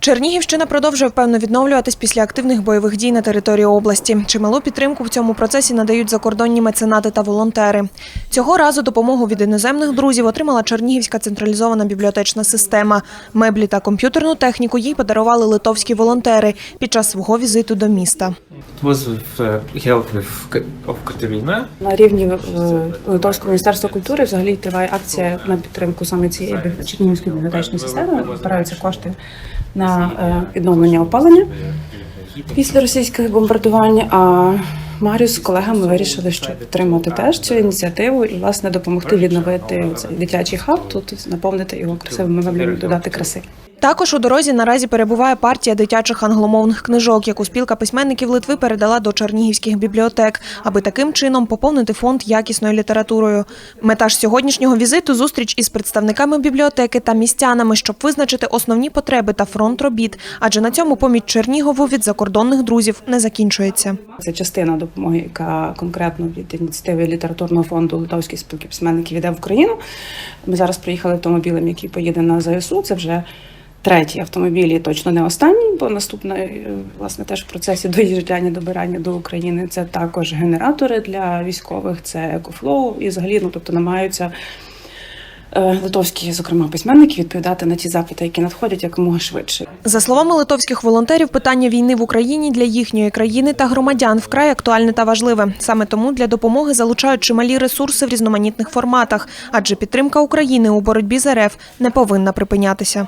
Чернігівщина продовжує впевно відновлюватись після активних бойових дій на території області. Чималу підтримку в цьому процесі надають закордонні меценати та волонтери. Цього разу допомогу від іноземних друзів отримала Чернігівська централізована бібліотечна система. Меблі та комп'ютерну техніку їй подарували литовські волонтери під час свого візиту до міста. На рівні е, Литовського міністерства культури взагалі триває акція на підтримку саме цієї Чернігівської бібліотечної системи. Збираються кошти на е, відновлення опалення після російських бомбардувань. А Маріус з колегами вирішили, що підтримати теж цю ініціативу і власне допомогти відновити цей дитячий хаб, тут наповнити його красивими меблями, додати краси. Також у дорозі наразі перебуває партія дитячих англомовних книжок, яку спілка письменників Литви передала до чернігівських бібліотек, аби таким чином поповнити фонд якісною літературою. Мета ж сьогоднішнього візиту зустріч із представниками бібліотеки та містянами, щоб визначити основні потреби та фронт робіт. Адже на цьому поміч Чернігову від закордонних друзів не закінчується. Це частина допомоги, яка конкретно від ініціативи літературного фонду Литовської спілки письменників йде в Україну. Ми зараз приїхали автомобілем, який поїде на ЗСУ. Це вже третій автомобіль, і точно не останній, бо наступне е, власне теж в процесі доїжджання добирання до України. Це також генератори для військових, це екофлоу і взагалі, ну тобто намагаються. е, Литовські, зокрема, письменники відповідати на ті запити, які надходять якомога швидше. За словами литовських волонтерів, питання війни в Україні для їхньої країни та громадян вкрай актуальне та важливе. Саме тому для допомоги залучають чималі ресурси в різноманітних форматах, адже підтримка України у боротьбі з РФ не повинна припинятися.